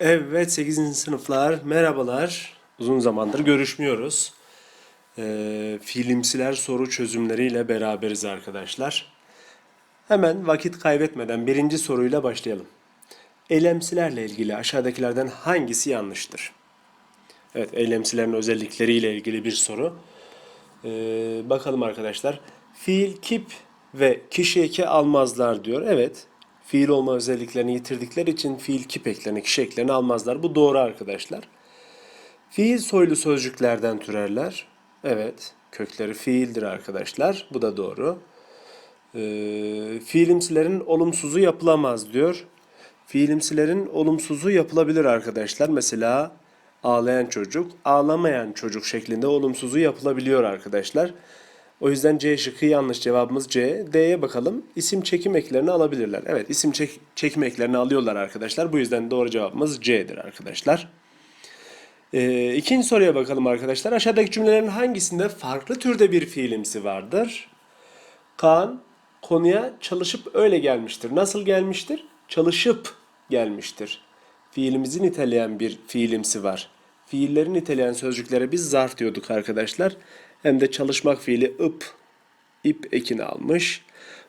Evet 8. sınıflar merhabalar. Uzun zamandır görüşmüyoruz. Ee, filmsiler soru çözümleriyle beraberiz arkadaşlar. Hemen vakit kaybetmeden birinci soruyla başlayalım. Eylemsilerle ilgili aşağıdakilerden hangisi yanlıştır? Evet eylemsilerin özellikleriyle ilgili bir soru. Ee, bakalım arkadaşlar. Fiil kip ve kişi eki almazlar diyor. Evet. Fiil olma özelliklerini yitirdikleri için fiil kip eklerini, kişi eklerini almazlar. Bu doğru arkadaşlar. Fiil soylu sözcüklerden türerler. Evet. Kökleri fiildir arkadaşlar. Bu da doğru. Ee, fiilimsilerin olumsuzu yapılamaz diyor. Fiilimsilerin olumsuzu yapılabilir arkadaşlar. Mesela ağlayan çocuk, ağlamayan çocuk şeklinde olumsuzu yapılabiliyor arkadaşlar. O yüzden C şıkkı yanlış cevabımız C. D'ye bakalım. İsim çekim eklerini alabilirler. Evet isim çek çekim eklerini alıyorlar arkadaşlar. Bu yüzden doğru cevabımız C'dir arkadaşlar. Ee, ikinci soruya bakalım arkadaşlar. Aşağıdaki cümlelerin hangisinde farklı türde bir fiilimsi vardır? Kaan konuya çalışıp öyle gelmiştir. Nasıl gelmiştir? Çalışıp gelmiştir. Fiilimizi niteleyen bir fiilimsi var. Fiilleri niteleyen sözcüklere biz zarf diyorduk arkadaşlar. Hem de çalışmak fiili ıp, ip ekini almış.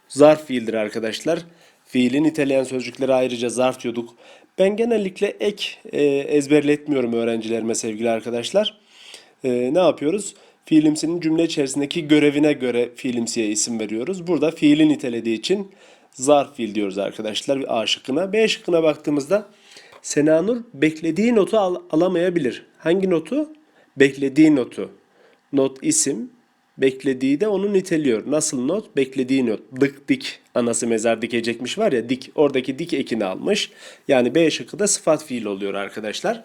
Zarf fiildir arkadaşlar. Fiili niteleyen sözcüklere ayrıca zarf diyorduk. Ben genellikle ek e, ezberletmiyorum öğrencilerime sevgili arkadaşlar. E, ne yapıyoruz? Fiilimsinin cümle içerisindeki görevine göre fiilimsiye isim veriyoruz. Burada fiili nitelediği için zarf fiil diyoruz arkadaşlar A şıkkına. B şıkkına baktığımızda Senanur beklediği notu al- alamayabilir. Hangi notu? Beklediği notu. Not isim, beklediği de onu niteliyor. Nasıl not? Beklediği not. Dık dik anası mezar dikecekmiş var ya dik. Oradaki dik ekini almış. Yani B şıkkı da sıfat fiil oluyor arkadaşlar.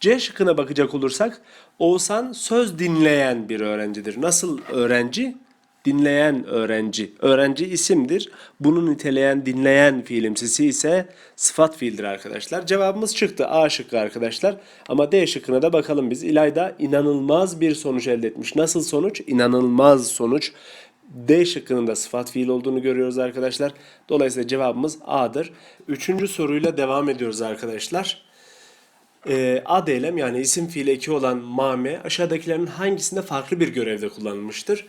C şıkkına bakacak olursak Oğuzhan söz dinleyen bir öğrencidir. Nasıl öğrenci? Dinleyen öğrenci. Öğrenci isimdir. Bunu niteleyen dinleyen fiilimsisi ise sıfat fiildir arkadaşlar. Cevabımız çıktı A şıkkı arkadaşlar. Ama D şıkkına da bakalım biz. İlayda inanılmaz bir sonuç elde etmiş. Nasıl sonuç? İnanılmaz sonuç. D şıkkının da sıfat fiil olduğunu görüyoruz arkadaşlar. Dolayısıyla cevabımız A'dır. Üçüncü soruyla devam ediyoruz arkadaşlar. Ee, ad eylem yani isim fiil eki olan mame aşağıdakilerin hangisinde farklı bir görevde kullanılmıştır?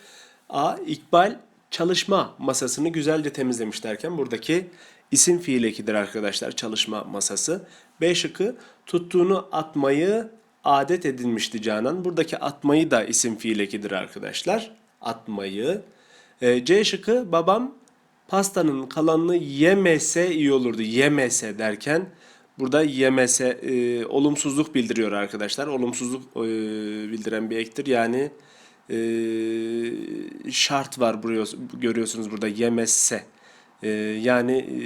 A. İkbal çalışma masasını güzelce temizlemiş derken buradaki isim fiil ekidir arkadaşlar çalışma masası. B şıkkı tuttuğunu atmayı adet edinmişti Canan. Buradaki atmayı da isim fiil ekidir arkadaşlar. Atmayı. Ee, C şıkkı babam pastanın kalanını yemese iyi olurdu. Yemese derken burada yemese e, olumsuzluk bildiriyor arkadaşlar. Olumsuzluk e, bildiren bir ektir. Yani e, şart var buraya görüyorsunuz burada yemezse. E, yani e,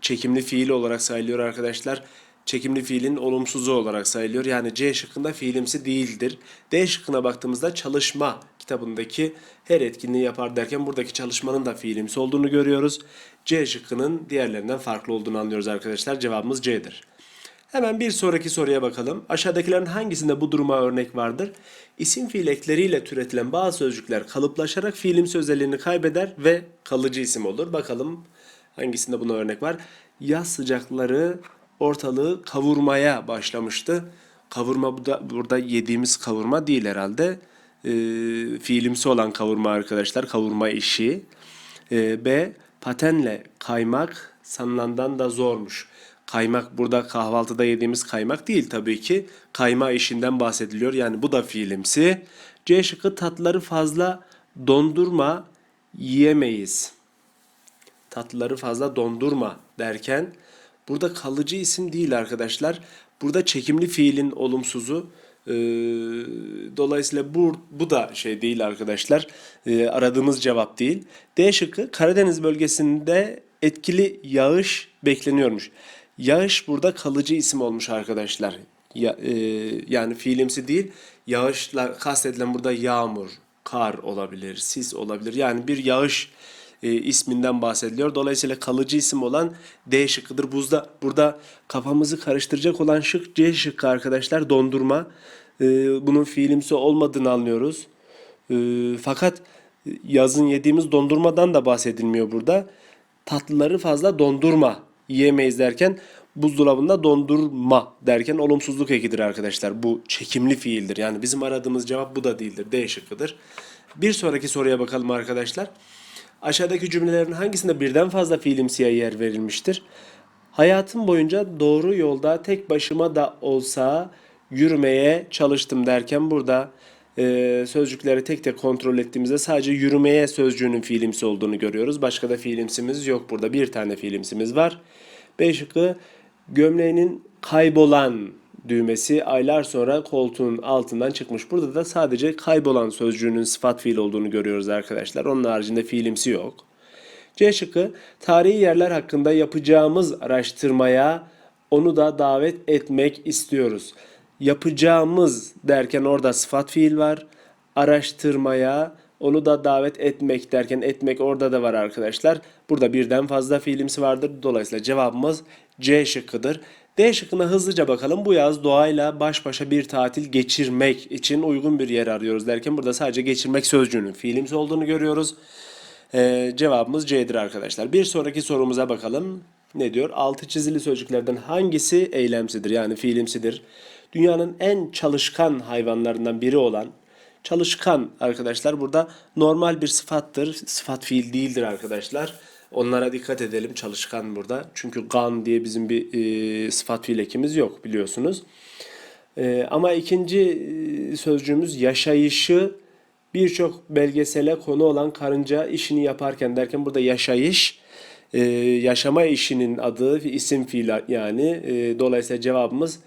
çekimli fiil olarak sayılıyor arkadaşlar. Çekimli fiilin olumsuzu olarak sayılıyor. Yani C şıkkında fiilimsi değildir. D şıkkına baktığımızda çalışma kitabındaki her etkinliği yapar derken buradaki çalışmanın da fiilimsi olduğunu görüyoruz. C şıkkının diğerlerinden farklı olduğunu anlıyoruz arkadaşlar. Cevabımız C'dir. Hemen bir sonraki soruya bakalım. Aşağıdakilerin hangisinde bu duruma örnek vardır? İsim fiil ekleriyle türetilen bazı sözcükler kalıplaşarak fiilimsi özelliğini kaybeder ve kalıcı isim olur. Bakalım hangisinde buna örnek var? Yaz sıcakları ortalığı kavurmaya başlamıştı. Kavurma bu da, burada yediğimiz kavurma değil herhalde. E, fiilimsi olan kavurma arkadaşlar. Kavurma işi. E, B. Patenle kaymak sanılandan da zormuş. Kaymak burada kahvaltıda yediğimiz kaymak değil tabii ki. Kayma işinden bahsediliyor. Yani bu da fiilimsi. C şıkkı tatları fazla dondurma yiyemeyiz. Tatlıları fazla dondurma derken burada kalıcı isim değil arkadaşlar. Burada çekimli fiilin olumsuzu. Ee, dolayısıyla bu, bu da şey değil arkadaşlar. Ee, aradığımız cevap değil. D şıkkı Karadeniz bölgesinde etkili yağış bekleniyormuş. Yağış burada kalıcı isim olmuş arkadaşlar. Ya, e, yani fiilimsi değil. Yağışla kastedilen burada yağmur, kar olabilir, sis olabilir. Yani bir yağış e, isminden bahsediliyor. Dolayısıyla kalıcı isim olan D şıkkıdır. Buzda, burada kafamızı karıştıracak olan şık C şıkkı arkadaşlar dondurma. E, bunun fiilimsi olmadığını anlıyoruz. E, fakat yazın yediğimiz dondurmadan da bahsedilmiyor burada. Tatlıları fazla dondurma yiyemeyiz derken buzdolabında dondurma derken olumsuzluk ekidir arkadaşlar. Bu çekimli fiildir. Yani bizim aradığımız cevap bu da değildir. D şıkkıdır. Bir sonraki soruya bakalım arkadaşlar. Aşağıdaki cümlelerin hangisinde birden fazla fiilimsiye yer verilmiştir? Hayatım boyunca doğru yolda tek başıma da olsa yürümeye çalıştım derken burada e, sözcükleri tek tek kontrol ettiğimizde sadece yürümeye sözcüğünün fiilimsi olduğunu görüyoruz. Başka da fiilimsimiz yok burada. Bir tane fiilimsimiz var. B şıkkı gömleğinin kaybolan düğmesi aylar sonra koltuğun altından çıkmış. Burada da sadece kaybolan sözcüğünün sıfat fiil olduğunu görüyoruz arkadaşlar. Onun haricinde fiilimsi yok. C şıkkı tarihi yerler hakkında yapacağımız araştırmaya onu da davet etmek istiyoruz. Yapacağımız derken orada sıfat fiil var. Araştırmaya onu da davet etmek derken etmek orada da var arkadaşlar. Burada birden fazla fiilimsi vardır. Dolayısıyla cevabımız C şıkkıdır. D şıkkına hızlıca bakalım. Bu yaz doğayla baş başa bir tatil geçirmek için uygun bir yer arıyoruz derken burada sadece geçirmek sözcüğünün fiilimsi olduğunu görüyoruz. Ee, cevabımız C'dir arkadaşlar. Bir sonraki sorumuza bakalım. Ne diyor? Altı çizili sözcüklerden hangisi eylemsidir yani fiilimsidir? Dünyanın en çalışkan hayvanlarından biri olan çalışkan arkadaşlar burada normal bir sıfattır. Sıfat fiil değildir arkadaşlar. Onlara dikkat edelim çalışkan burada. Çünkü gan diye bizim bir e, sıfat fiil ekimiz yok biliyorsunuz. E, ama ikinci e, sözcüğümüz yaşayışı birçok belgesele konu olan karınca işini yaparken derken burada yaşayış e, yaşama işinin adı isim fiil yani e, dolayısıyla cevabımız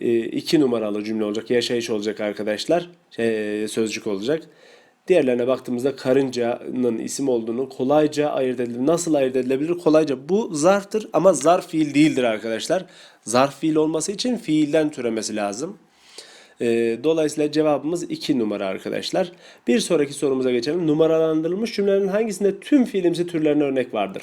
e, iki numaralı cümle olacak yaşayış olacak arkadaşlar şey, sözcük olacak. Diğerlerine baktığımızda karıncanın isim olduğunu kolayca ayırt edilir. Nasıl ayırt edilebilir? Kolayca. Bu zarftır ama zarf fiil değildir arkadaşlar. Zarf fiil olması için fiilden türemesi lazım. E, dolayısıyla cevabımız 2 numara arkadaşlar. Bir sonraki sorumuza geçelim. Numaralandırılmış cümlelerin hangisinde tüm fiilimsi türlerine örnek vardır?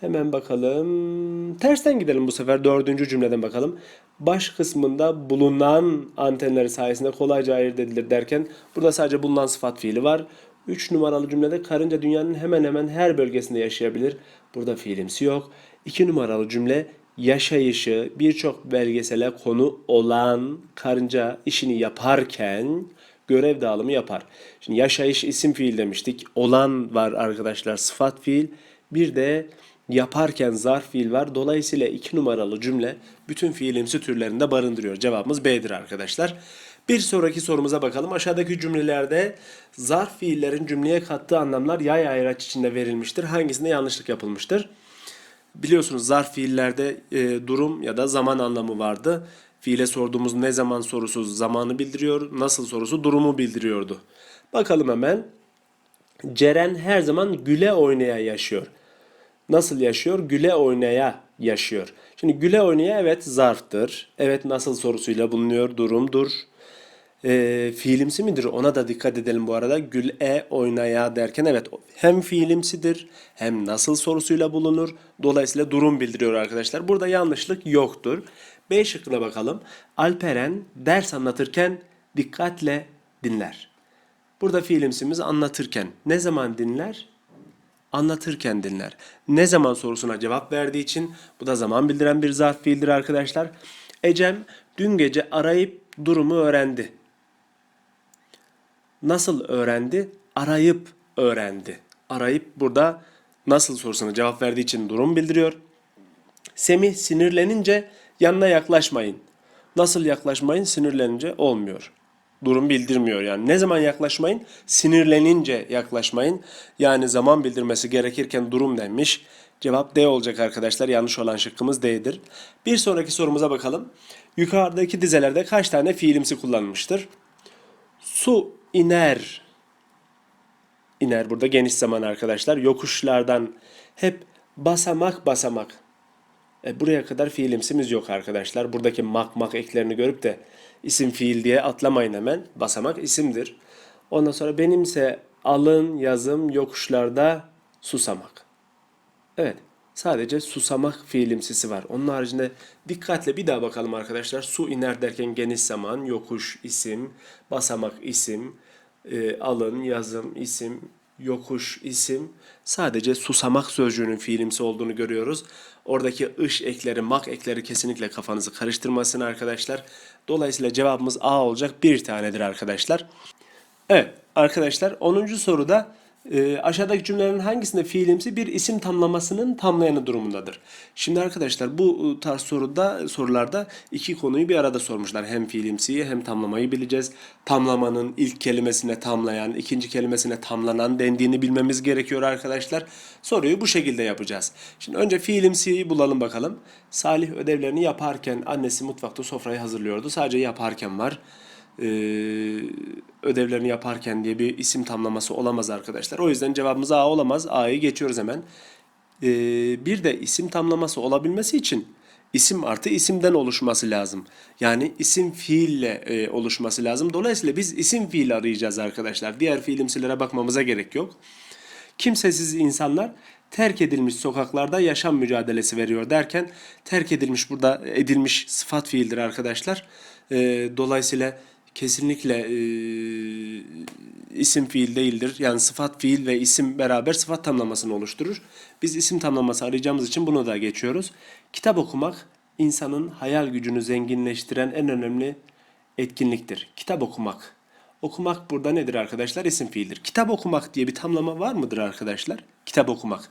Hemen bakalım. Tersten gidelim bu sefer. Dördüncü cümleden bakalım. Baş kısmında bulunan antenleri sayesinde kolayca ayırt edilir derken burada sadece bulunan sıfat fiili var. 3 numaralı cümlede karınca dünyanın hemen hemen her bölgesinde yaşayabilir. Burada fiilimsi yok. 2 numaralı cümle yaşayışı birçok belgesele konu olan karınca işini yaparken görev dağılımı yapar. Şimdi yaşayış isim fiil demiştik. Olan var arkadaşlar sıfat fiil. Bir de yaparken zarf fiil var. Dolayısıyla iki numaralı cümle bütün fiilimsi türlerinde barındırıyor. Cevabımız B'dir arkadaşlar. Bir sonraki sorumuza bakalım. Aşağıdaki cümlelerde zarf fiillerin cümleye kattığı anlamlar yay ayraç içinde verilmiştir. Hangisinde yanlışlık yapılmıştır? Biliyorsunuz zarf fiillerde e, durum ya da zaman anlamı vardı. Fiile sorduğumuz ne zaman sorusu zamanı bildiriyor, nasıl sorusu durumu bildiriyordu. Bakalım hemen. Ceren her zaman güle oynaya yaşıyor. Nasıl yaşıyor? Güle oynaya yaşıyor. Şimdi güle oynaya evet zarftır. Evet nasıl sorusuyla bulunuyor, durumdur. E, fiilimsi midir? Ona da dikkat edelim bu arada. Güle oynaya derken evet hem fiilimsidir hem nasıl sorusuyla bulunur. Dolayısıyla durum bildiriyor arkadaşlar. Burada yanlışlık yoktur. B şıkkına bakalım. Alperen ders anlatırken dikkatle dinler. Burada fiilimsimiz anlatırken ne zaman dinler? Anlatırken dinler. Ne zaman sorusuna cevap verdiği için bu da zaman bildiren bir zarf fiildir arkadaşlar. Ecem dün gece arayıp durumu öğrendi. Nasıl öğrendi? Arayıp öğrendi. Arayıp burada nasıl sorusuna cevap verdiği için durum bildiriyor. Semih sinirlenince yanına yaklaşmayın. Nasıl yaklaşmayın? Sinirlenince olmuyor. Durum bildirmiyor yani. Ne zaman yaklaşmayın? Sinirlenince yaklaşmayın. Yani zaman bildirmesi gerekirken durum denmiş. Cevap D olacak arkadaşlar. Yanlış olan şıkkımız D'dir. Bir sonraki sorumuza bakalım. Yukarıdaki dizelerde kaç tane fiilimsi kullanılmıştır? Su iner. İner burada geniş zaman arkadaşlar. Yokuşlardan hep basamak basamak. E, buraya kadar fiilimsimiz yok arkadaşlar. Buradaki mak mak eklerini görüp de isim fiil diye atlamayın hemen. Basamak isimdir. Ondan sonra benimse alın yazım yokuşlarda susamak. Evet. Sadece susamak fiilimsisi var. Onun haricinde dikkatle bir daha bakalım arkadaşlar. Su iner derken geniş zaman, yokuş isim, basamak isim, e, alın, yazım isim, yokuş isim. Sadece susamak sözcüğünün fiilimsi olduğunu görüyoruz. Oradaki ış ekleri, mak ekleri kesinlikle kafanızı karıştırmasın arkadaşlar. Dolayısıyla cevabımız A olacak. Bir tanedir arkadaşlar. Evet arkadaşlar 10. soruda e, aşağıdaki cümlelerin hangisinde fiilimsi bir isim tamlamasının tamlayanı durumundadır? Şimdi arkadaşlar bu e, tarz soruda sorularda iki konuyu bir arada sormuşlar. Hem fiilimsiyi hem tamlamayı bileceğiz. Tamlamanın ilk kelimesine tamlayan, ikinci kelimesine tamlanan dendiğini bilmemiz gerekiyor arkadaşlar. Soruyu bu şekilde yapacağız. Şimdi önce fiilimsiyi bulalım bakalım. Salih ödevlerini yaparken annesi mutfakta sofrayı hazırlıyordu. Sadece yaparken var e, ödevlerini yaparken diye bir isim tamlaması olamaz arkadaşlar. O yüzden cevabımız A olamaz. A'yı geçiyoruz hemen. E, bir de isim tamlaması olabilmesi için isim artı isimden oluşması lazım. Yani isim fiille e, oluşması lazım. Dolayısıyla biz isim fiil arayacağız arkadaşlar. Diğer fiilimsilere bakmamıza gerek yok. Kimsesiz insanlar terk edilmiş sokaklarda yaşam mücadelesi veriyor derken terk edilmiş burada edilmiş sıfat fiildir arkadaşlar. E, dolayısıyla kesinlikle e, isim fiil değildir. Yani sıfat fiil ve isim beraber sıfat tamlamasını oluşturur. Biz isim tamlaması arayacağımız için bunu da geçiyoruz. Kitap okumak insanın hayal gücünü zenginleştiren en önemli etkinliktir. Kitap okumak. Okumak burada nedir arkadaşlar? İsim fiildir. Kitap okumak diye bir tamlama var mıdır arkadaşlar? Kitap okumak.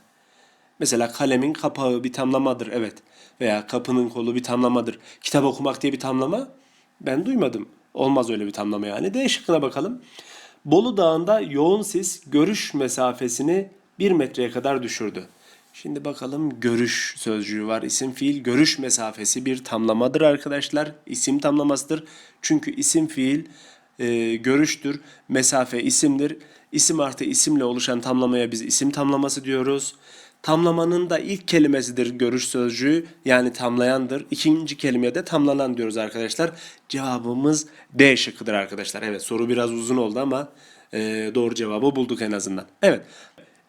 Mesela kalemin kapağı bir tamlamadır evet. Veya kapının kolu bir tamlamadır. Kitap okumak diye bir tamlama ben duymadım. Olmaz öyle bir tamlama yani. D şıkkına bakalım. Bolu Dağı'nda yoğun sis görüş mesafesini bir metreye kadar düşürdü. Şimdi bakalım görüş sözcüğü var. İsim fiil görüş mesafesi bir tamlamadır arkadaşlar. İsim tamlamasıdır. Çünkü isim fiil e, görüştür. Mesafe isimdir. İsim artı isimle oluşan tamlamaya biz isim tamlaması diyoruz. Tamlamanın da ilk kelimesidir görüş sözcüğü yani tamlayandır. İkinci kelimeye de tamlanan diyoruz arkadaşlar. Cevabımız D şıkkıdır arkadaşlar. Evet soru biraz uzun oldu ama e, doğru cevabı bulduk en azından. Evet.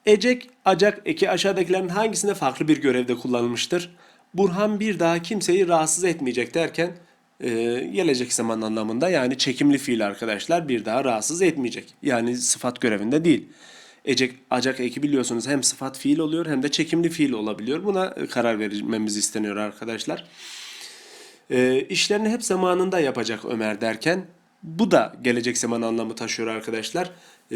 Ecek, acak eki aşağıdakilerin hangisinde farklı bir görevde kullanılmıştır? Burhan bir daha kimseyi rahatsız etmeyecek derken e, gelecek zaman anlamında yani çekimli fiil arkadaşlar bir daha rahatsız etmeyecek. Yani sıfat görevinde değil. Ecek, acak eki biliyorsunuz hem sıfat fiil oluyor hem de çekimli fiil olabiliyor. Buna karar vermemiz isteniyor arkadaşlar. E, işlerini hep zamanında yapacak Ömer derken bu da gelecek zaman anlamı taşıyor arkadaşlar. Ee,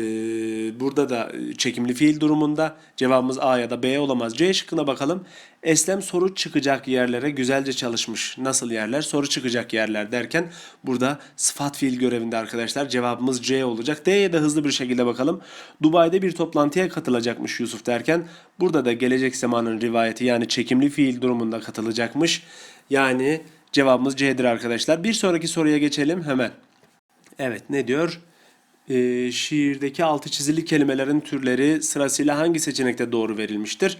burada da çekimli fiil durumunda cevabımız A ya da B olamaz. C şıkkına bakalım. Eslem soru çıkacak yerlere güzelce çalışmış. Nasıl yerler? Soru çıkacak yerler derken burada sıfat fiil görevinde arkadaşlar cevabımız C olacak. D'ye de hızlı bir şekilde bakalım. Dubai'de bir toplantıya katılacakmış Yusuf derken burada da gelecek zamanın rivayeti yani çekimli fiil durumunda katılacakmış. Yani cevabımız C'dir arkadaşlar. Bir sonraki soruya geçelim hemen. Evet ne diyor? Ee, şiirdeki altı çizili kelimelerin türleri sırasıyla hangi seçenekte doğru verilmiştir?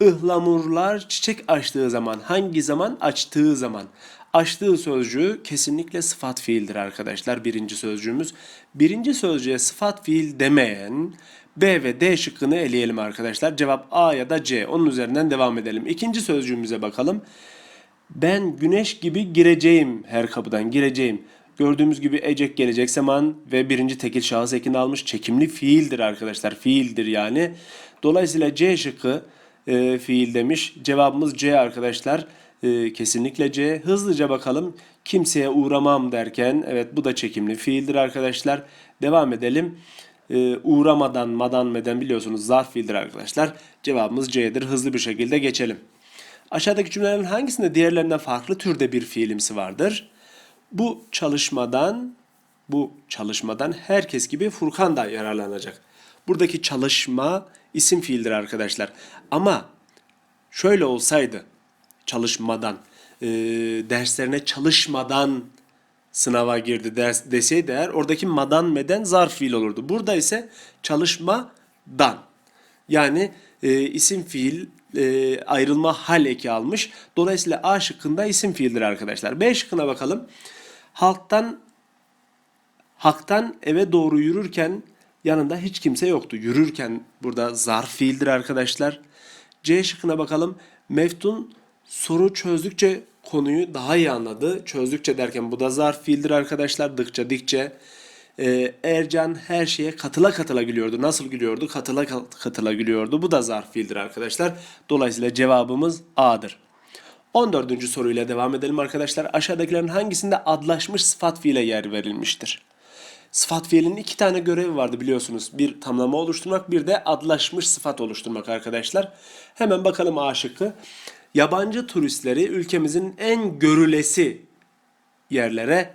Ihlamurlar çiçek açtığı zaman hangi zaman açtığı zaman açtığı sözcüğü kesinlikle sıfat fiildir arkadaşlar birinci sözcüğümüz. Birinci sözcüğe sıfat fiil demeyen B ve D şıkkını eleyelim arkadaşlar. Cevap A ya da C. Onun üzerinden devam edelim. İkinci sözcüğümüze bakalım. Ben güneş gibi gireceğim her kapıdan gireceğim. Gördüğümüz gibi ecek gelecek zaman ve birinci tekil şahıs ekini almış çekimli fiildir arkadaşlar. Fiildir yani. Dolayısıyla C şıkkı e, fiil demiş. Cevabımız C arkadaşlar. E, kesinlikle C. Hızlıca bakalım. Kimseye uğramam derken evet bu da çekimli fiildir arkadaşlar. Devam edelim. E, uğramadan, madan, meden biliyorsunuz zarf fiildir arkadaşlar. Cevabımız C'dir. Hızlı bir şekilde geçelim. Aşağıdaki cümlelerin hangisinde diğerlerinden farklı türde bir fiilimsi vardır? Bu çalışmadan bu çalışmadan herkes gibi Furkan da yararlanacak. Buradaki çalışma isim fiildir arkadaşlar. Ama şöyle olsaydı çalışmadan e, derslerine çalışmadan sınava girdi ders deseydi eğer oradaki madan meden zarf fiil olurdu. Burada ise çalışmadan yani e, isim fiil e, ayrılma hal eki almış. Dolayısıyla A şıkkında isim fiildir arkadaşlar. B şıkkına bakalım. Halktan haktan eve doğru yürürken yanında hiç kimse yoktu. Yürürken burada zarf fiildir arkadaşlar. C şıkkına bakalım. Meftun soru çözdükçe konuyu daha iyi anladı. Çözdükçe derken bu da zarf fiildir arkadaşlar. Dıkça dikçe. Ee, Ercan her şeye katıla katıla gülüyordu. Nasıl gülüyordu? Katıla katıla gülüyordu. Bu da zarf fiildir arkadaşlar. Dolayısıyla cevabımız A'dır. 14. soruyla devam edelim arkadaşlar. Aşağıdakilerin hangisinde adlaşmış sıfat fiile yer verilmiştir? Sıfat fiilinin iki tane görevi vardı biliyorsunuz. Bir tamlama oluşturmak bir de adlaşmış sıfat oluşturmak arkadaşlar. Hemen bakalım A şıkkı. Yabancı turistleri ülkemizin en görülesi yerlere,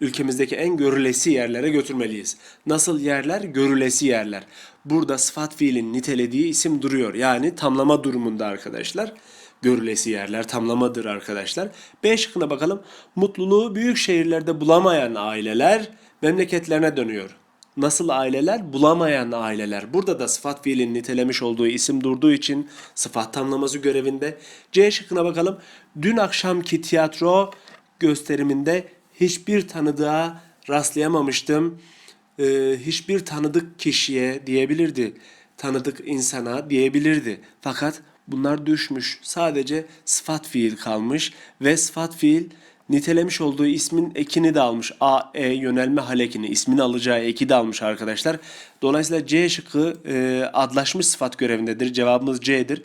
ülkemizdeki en görülesi yerlere götürmeliyiz. Nasıl yerler? Görülesi yerler. Burada sıfat fiilin nitelediği isim duruyor. Yani tamlama durumunda arkadaşlar. Görülesi yerler tamlamadır arkadaşlar. B şıkkına bakalım. Mutluluğu büyük şehirlerde bulamayan aileler memleketlerine dönüyor. Nasıl aileler? Bulamayan aileler. Burada da sıfat fiilin nitelemiş olduğu isim durduğu için sıfat tamlaması görevinde. C şıkkına bakalım. Dün akşamki tiyatro gösteriminde hiçbir tanıdığa rastlayamamıştım. Ee, hiçbir tanıdık kişiye diyebilirdi. Tanıdık insana diyebilirdi. Fakat bunlar düşmüş. Sadece sıfat fiil kalmış ve sıfat fiil nitelemiş olduğu ismin ekini de almış. A, E yönelme halekini, ismin alacağı eki de almış arkadaşlar. Dolayısıyla C şıkkı e, adlaşmış sıfat görevindedir. Cevabımız C'dir.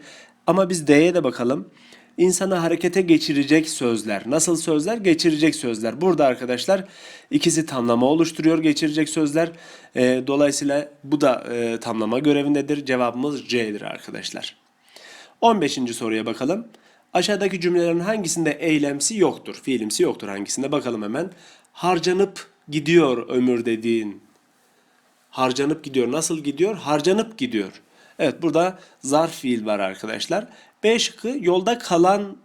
Ama biz D'ye de bakalım. İnsanı harekete geçirecek sözler. Nasıl sözler? Geçirecek sözler. Burada arkadaşlar ikisi tamlama oluşturuyor geçirecek sözler. E, dolayısıyla bu da e, tamlama görevindedir. Cevabımız C'dir arkadaşlar. 15. soruya bakalım. Aşağıdaki cümlelerin hangisinde eylemsi yoktur? Fiilimsi yoktur hangisinde? Bakalım hemen. Harcanıp gidiyor ömür dediğin. Harcanıp gidiyor. Nasıl gidiyor? Harcanıp gidiyor. Evet burada zarf fiil var arkadaşlar. B şıkkı yolda kalan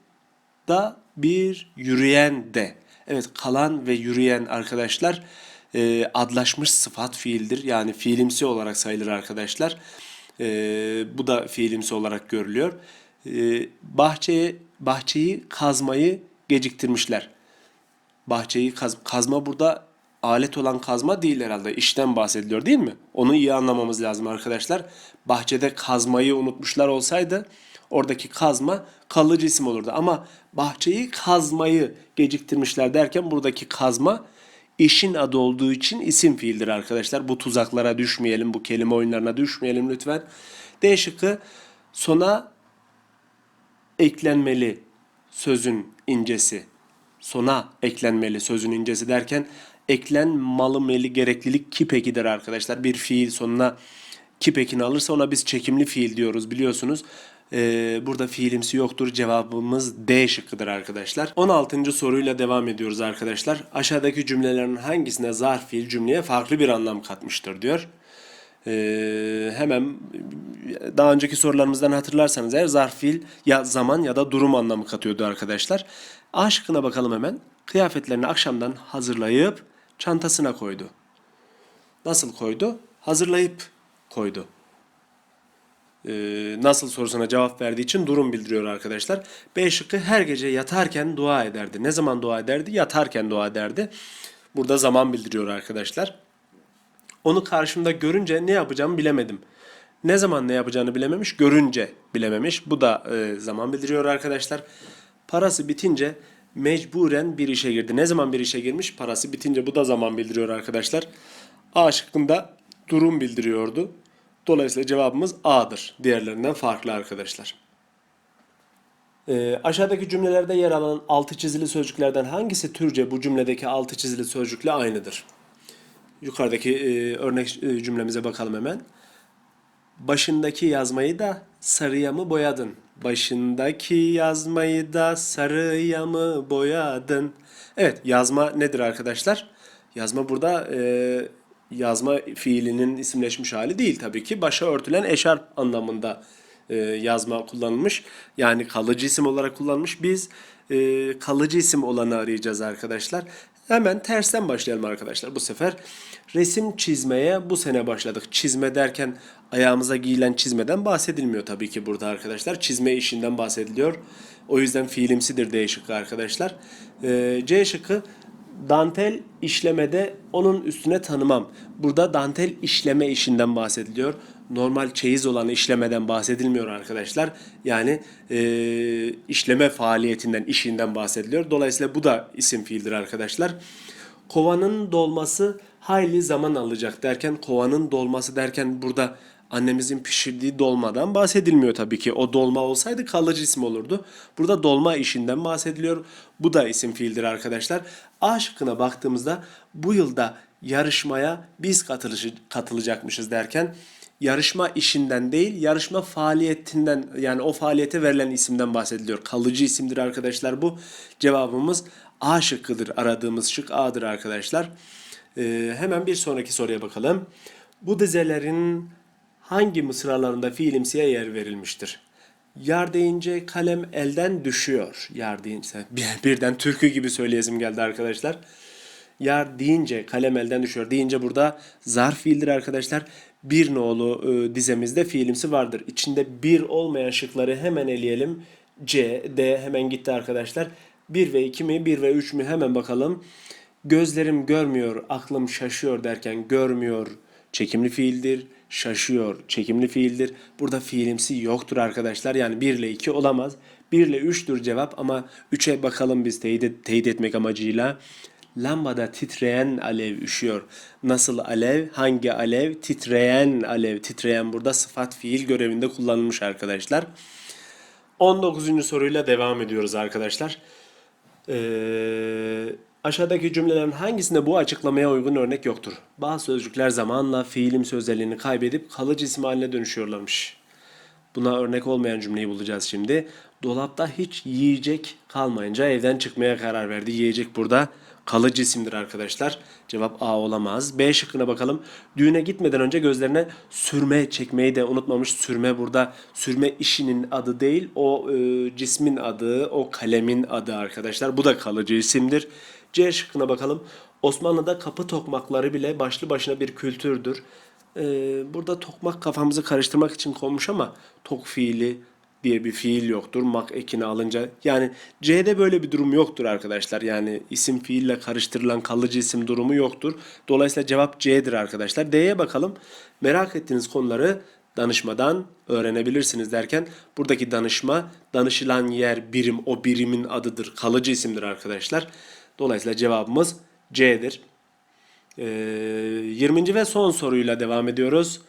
da bir yürüyen de. Evet kalan ve yürüyen arkadaşlar e, adlaşmış sıfat fiildir. Yani fiilimsi olarak sayılır arkadaşlar. E, bu da fiilimsi olarak görülüyor. E, bahçeye bahçeyi kazmayı geciktirmişler. Bahçeyi kaz, kazma burada alet olan kazma değil herhalde. İşten bahsediliyor değil mi? Onu iyi anlamamız lazım arkadaşlar. Bahçede kazmayı unutmuşlar olsaydı oradaki kazma kalıcı isim olurdu. Ama bahçeyi kazmayı geciktirmişler derken buradaki kazma işin adı olduğu için isim fiildir arkadaşlar. Bu tuzaklara düşmeyelim, bu kelime oyunlarına düşmeyelim lütfen. D şıkkı sona eklenmeli sözün incesi. Sona eklenmeli sözün incesi derken eklenmalı meli gereklilik kip ekidir arkadaşlar. Bir fiil sonuna kip ekini alırsa ona biz çekimli fiil diyoruz biliyorsunuz. Ee, burada fiilimsi yoktur. Cevabımız D şıkkıdır arkadaşlar. 16. soruyla devam ediyoruz arkadaşlar. Aşağıdaki cümlelerin hangisine zarf fiil cümleye farklı bir anlam katmıştır diyor. Ee, hemen daha önceki sorularımızdan hatırlarsanız eğer zarf fiil ya zaman ya da durum anlamı katıyordu arkadaşlar. A şıkkına bakalım hemen. Kıyafetlerini akşamdan hazırlayıp çantasına koydu. Nasıl koydu? Hazırlayıp koydu. Ee, nasıl sorusuna cevap verdiği için durum bildiriyor arkadaşlar. B şıkkı her gece yatarken dua ederdi. Ne zaman dua ederdi? Yatarken dua ederdi. Burada zaman bildiriyor arkadaşlar. Onu karşımda görünce ne yapacağımı bilemedim. Ne zaman ne yapacağını bilememiş, görünce bilememiş. Bu da e, zaman bildiriyor arkadaşlar. Parası bitince mecburen bir işe girdi. Ne zaman bir işe girmiş? Parası bitince bu da zaman bildiriyor arkadaşlar. A şıkkında durum bildiriyordu. Dolayısıyla cevabımız A'dır. Diğerlerinden farklı arkadaşlar. E, aşağıdaki cümlelerde yer alan altı çizili sözcüklerden hangisi Türkçe bu cümledeki altı çizili sözcükle aynıdır? Yukarıdaki e, örnek e, cümlemize bakalım hemen. Başındaki yazmayı da sarıya mı boyadın? Başındaki yazmayı da sarıya mı boyadın? Evet yazma nedir arkadaşlar? Yazma burada e, yazma fiilinin isimleşmiş hali değil tabii ki. Başa örtülen eşarp anlamında e, yazma kullanılmış. Yani kalıcı isim olarak kullanılmış. Biz e, kalıcı isim olanı arayacağız arkadaşlar. Hemen tersten başlayalım arkadaşlar. Bu sefer resim çizmeye bu sene başladık. Çizme derken ayağımıza giyilen çizmeden bahsedilmiyor tabii ki burada arkadaşlar. Çizme işinden bahsediliyor. O yüzden fiilimsidir D şıkkı arkadaşlar. Ee, C şıkkı dantel işlemede onun üstüne tanımam. Burada dantel işleme işinden bahsediliyor. Normal çeyiz olan işlemeden bahsedilmiyor arkadaşlar. Yani e, işleme faaliyetinden, işinden bahsediliyor. Dolayısıyla bu da isim fiildir arkadaşlar. Kovanın dolması hayli zaman alacak derken kovanın dolması derken burada annemizin pişirdiği dolmadan bahsedilmiyor tabii ki. O dolma olsaydı kalıcı isim olurdu. Burada dolma işinden bahsediliyor. Bu da isim fiildir arkadaşlar. A şıkkına baktığımızda bu yılda yarışmaya biz katılışı, katılacakmışız derken yarışma işinden değil, yarışma faaliyetinden yani o faaliyete verilen isimden bahsediliyor. Kalıcı isimdir arkadaşlar bu. Cevabımız A şıkkıdır. Aradığımız şık A'dır arkadaşlar. Ee, hemen bir sonraki soruya bakalım. Bu dizelerin hangi mısralarında fiilimsiye yer verilmiştir? Yar deyince kalem elden düşüyor. Yar deyince bir- birden türkü gibi söyleyesim geldi arkadaşlar. Yar deyince kalem elden düşüyor deyince burada zarf fiildir arkadaşlar. Bir nolu e, dizemizde fiilimsi vardır. İçinde bir olmayan şıkları hemen eleyelim. C, D hemen gitti arkadaşlar. 1 ve 2 mi 1 ve 3 mü hemen bakalım. Gözlerim görmüyor, aklım şaşıyor derken görmüyor çekimli fiildir. Şaşıyor çekimli fiildir. Burada fiilimsi yoktur arkadaşlar. Yani 1 ile 2 olamaz. 1 ile 3'tür cevap ama 3'e bakalım biz teyit, teyit etmek amacıyla. Lambada titreyen alev üşüyor. Nasıl alev? Hangi alev? Titreyen alev. Titreyen burada sıfat fiil görevinde kullanılmış arkadaşlar. 19. soruyla devam ediyoruz arkadaşlar. Ee, aşağıdaki cümlelerin hangisinde bu açıklamaya uygun örnek yoktur? Bazı sözcükler zamanla fiilimsi özelliğini kaybedip kalıcı isim haline dönüşüyorlarmış. Buna örnek olmayan cümleyi bulacağız şimdi. Dolapta hiç yiyecek kalmayınca evden çıkmaya karar verdi. Yiyecek burada kalıcı isimdir arkadaşlar. Cevap A olamaz. B şıkkına bakalım. Düğüne gitmeden önce gözlerine sürme çekmeyi de unutmamış. Sürme burada sürme işinin adı değil. O e, cismin adı, o kalemin adı arkadaşlar. Bu da kalıcı isimdir. C şıkkına bakalım. Osmanlı'da kapı tokmakları bile başlı başına bir kültürdür. Ee, burada tokmak kafamızı karıştırmak için konmuş ama tok fiili diye bir fiil yoktur. Mak ekini alınca yani C'de böyle bir durum yoktur arkadaşlar. Yani isim fiille karıştırılan kalıcı isim durumu yoktur. Dolayısıyla cevap C'dir arkadaşlar. D'ye bakalım. Merak ettiğiniz konuları danışmadan öğrenebilirsiniz derken buradaki danışma danışılan yer birim o birimin adıdır. Kalıcı isimdir arkadaşlar. Dolayısıyla cevabımız C'dir. Ee, 20. ve son soruyla devam ediyoruz.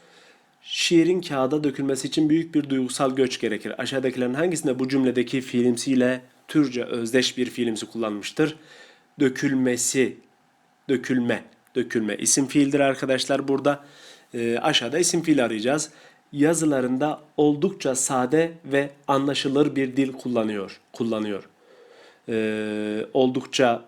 Şiirin kağıda dökülmesi için büyük bir duygusal göç gerekir. Aşağıdakilerin hangisinde bu cümledeki fiilimsiyle Türkçe özdeş bir fiilimsi kullanmıştır? Dökülmesi, dökülme, dökülme isim fiildir arkadaşlar burada. Ee, aşağıda isim fiil arayacağız. Yazılarında oldukça sade ve anlaşılır bir dil kullanıyor. Kullanıyor. Ee, oldukça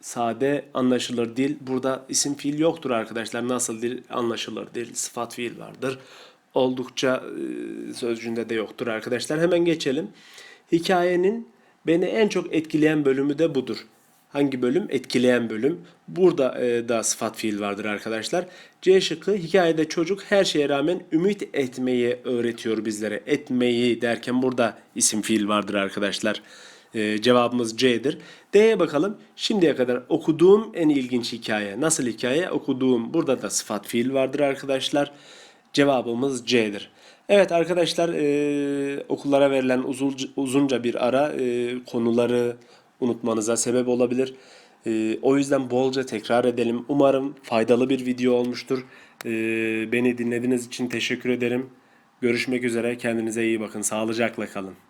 sade anlaşılır dil. Burada isim fiil yoktur arkadaşlar. Nasıl dil anlaşılır dil. Sıfat fiil vardır. Oldukça e, sözcüğünde de yoktur arkadaşlar. Hemen geçelim. Hikayenin beni en çok etkileyen bölümü de budur. Hangi bölüm? Etkileyen bölüm. Burada e, da sıfat fiil vardır arkadaşlar. C şıkkı hikayede çocuk her şeye rağmen ümit etmeyi öğretiyor bizlere. Etmeyi derken burada isim fiil vardır arkadaşlar. Ee, cevabımız C'dir. D'ye bakalım. Şimdiye kadar okuduğum en ilginç hikaye. Nasıl hikaye? Okuduğum. Burada da sıfat fiil vardır arkadaşlar. Cevabımız C'dir. Evet arkadaşlar e, okullara verilen uzunca, uzunca bir ara e, konuları unutmanıza sebep olabilir. E, o yüzden bolca tekrar edelim. Umarım faydalı bir video olmuştur. E, beni dinlediğiniz için teşekkür ederim. Görüşmek üzere. Kendinize iyi bakın. Sağlıcakla kalın.